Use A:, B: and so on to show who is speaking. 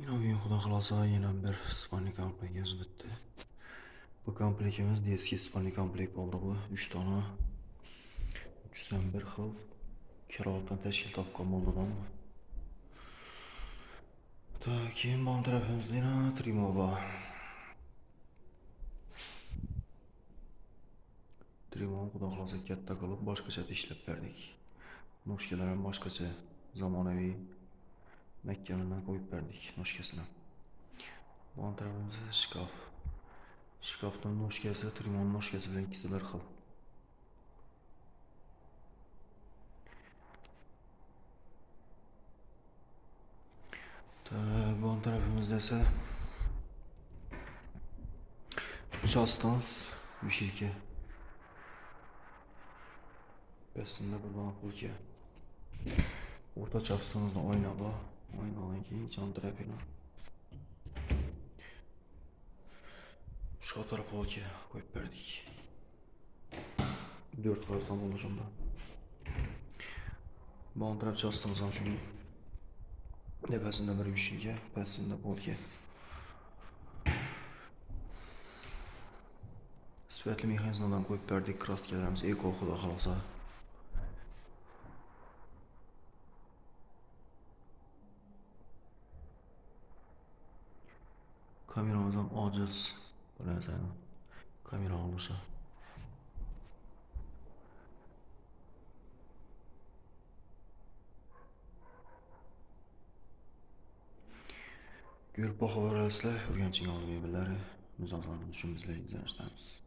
A: İnanmayın Xudo xohlasa yana bir spalni komplektimiz bitdi. Bu komplektimiz diski spalni komplekt bo'ldi bu. 3 dona 301 xil kiroatdan tashkil topgan bo'ldidan. Так, keyin bu tarafimizda yana Trimova. Trimova xudo xohlasa katta qilib boshqacha ishlab berdik. Noshkalar ham boshqacha zamonaviy məkkanına qoyub bərdik noşkəsinə. Bu tərəfimizdə də şkaf. Şkafdan noşkəsi, trimonun noşkəsi bilən ikisi bir xil. Bu tərəfimizdə isə Çastans müşirki. Bəslində bu bulke. Orta çapsınızla oynaba chastsimizda oyna bor. Oynadan keyin chantrapini. Shotor polka qo'yib berdik. 4 qarsam bo'lishimda. Bu taraf chastimiz ham shuning tepasida bir vishilka, pastida polka. Sifatli mexanizmdan qo'yib berdik kraskalarimiz eko xudo xohlasa. Ham ojiz bir narsani kamera. Gul baholarasizlar, Urganchning oldi mebellari, mijozlarimiz uchun bizlar izlanishdamiz.